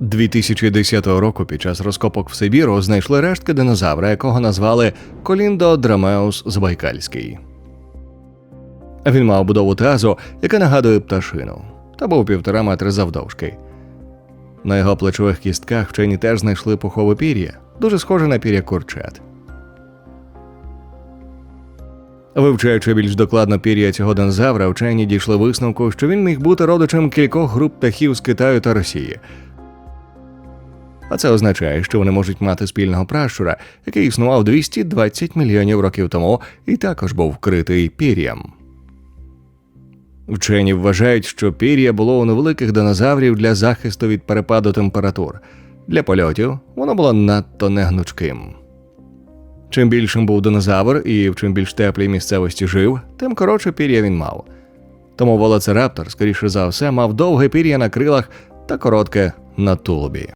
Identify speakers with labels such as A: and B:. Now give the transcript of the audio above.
A: 2010 року під час розкопок в Сибіру знайшли рештки динозавра, якого назвали Коліндо Драмеус Забайкальський. Він мав будову тазу, яка нагадує пташину, та був півтора метри завдовжки. На його плечових кістках вчені теж знайшли пухове пір'я, дуже схоже на пір'я курчат. Вивчаючи більш докладно пір'я цього динозавра, вчені дійшли висновку, що він міг бути родичем кількох груп птахів з Китаю та Росії. А це означає, що вони можуть мати спільного пращура, який існував 220 мільйонів років тому і також був вкритий пір'ям. Вчені вважають, що пір'я було у невеликих динозаврів для захисту від перепаду температур. Для польотів воно було надто негнучким. Чим більшим був динозавр і в чим більш теплій місцевості жив, тим коротше пір'я він мав. Тому велоцираптор, скоріше за все, мав довге пір'я на крилах та коротке на тулубі.